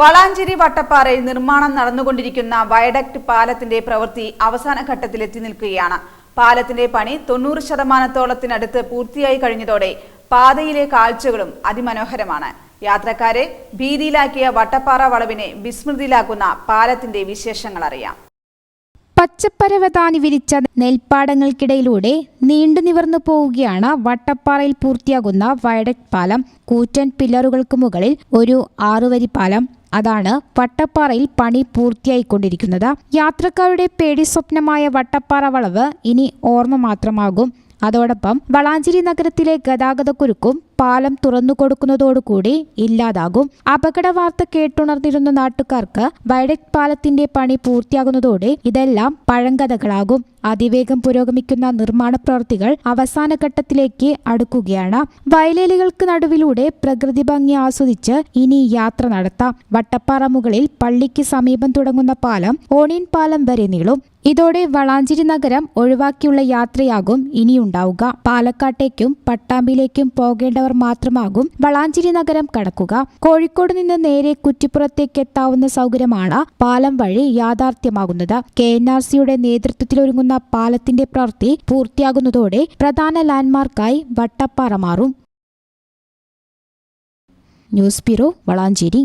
വളാഞ്ചേരി വട്ടപ്പാറയിൽ നിർമ്മാണം നടന്നുകൊണ്ടിരിക്കുന്ന വയഡക്ട് പാലത്തിന്റെ പ്രവൃത്തി അവസാന ഘട്ടത്തിലെത്തി നിൽക്കുകയാണ്. പാലത്തിന്റെ പണി തൊണ്ണൂറ് ശതമാനത്തോളത്തിനടുത്ത് പൂർത്തിയായി കഴിഞ്ഞതോടെ പാതയിലെ കാഴ്ചകളും അതിമനോഹരമാണ്. യാത്രക്കാരെ ഭീതിയിലാക്കിയ വട്ടപ്പാറ വളവിനെ വിസ്മൃതിയിലാക്കുന്ന പാലത്തിന്റെ വിശേഷങ്ങൾ അറിയാം. പച്ചപ്പരവതാനി വിരിച്ച നെൽപ്പാടങ്ങൾക്കിടയിലൂടെ നീണ്ടു നിവർന്നു പോവുകയാണ് വട്ടപ്പാറയിൽ പൂർത്തിയാകുന്ന വയഡക്ട് പാലം. കൂറ്റൻ പില്ലറുകൾക്ക് മുകളിൽ ഒരു ആറുവരി പാലം അതാണ് വട്ടപ്പാറയിൽ പണി പൂർത്തിയായിക്കൊണ്ടിരിക്കുന്നത്. യാത്രക്കാരുടെ പേടി സ്വപ്നമായ വട്ടപ്പാറ വളവ് ഇനി ഓർമ്മ മാത്രമാകും. അതോടൊപ്പം വളാഞ്ചേരി നഗരത്തിലെ ഗതാഗതക്കുരുക്കും പാലം തുറന്നു കൊടുക്കുന്നതോടുകൂടി ഇല്ലാതാകും. അപകട വാർത്ത കേട്ടുണർന്നിരുന്ന നാട്ടുകാർക്ക് വയഡക്ട് പാലത്തിന്റെ പണി പൂർത്തിയാകുന്നതോടെ ഇതെല്ലാം പഴങ്കഥകളാകും. അതിവേഗം പുരോഗമിക്കുന്ന നിർമ്മാണ പ്രവൃത്തികൾ അവസാന ഘട്ടത്തിലേക്ക് അടുക്കുകയാണ്. വയലേലുകൾക്ക് നടുവിലൂടെ പ്രകൃതി ഭംഗി ആസ്വദിച്ച് ഇനി യാത്ര നടത്താം. വട്ടപ്പാറ മുകളിൽ പള്ളിക്ക് സമീപം തുടങ്ങുന്ന പാലം ഓണിയൻ പാലം വരെ നീളും. ഇതോടെ വളാഞ്ചേരി നഗരം ഒഴിവാക്കിയുള്ള യാത്രയാകും ഇനിയുണ്ടാവുക. പാലക്കാട്ടേക്കും പട്ടാമ്പിയിലേക്കും പോകേണ്ടവർ മാത്രമാകും വളാഞ്ചേരി നഗരം കടക്കുക. കോഴിക്കോട് നിന്ന് നേരെ കുറ്റിപ്പുറത്തേക്ക് എത്താവുന്ന സൗകര്യമാണ് പാലം വഴി യാഥാർത്ഥ്യമാകുന്നത്. കെ എൻ ആർ സിയുടെ നേതൃത്വത്തിലൊരുങ്ങുന്ന പാലത്തിന്റെ പ്രവൃത്തി പൂർത്തിയാകുന്നതോടെ പ്രധാന ലാൻഡ്മാർക്കായി വട്ടപ്പാറ മാറും. News bureau Valanchery.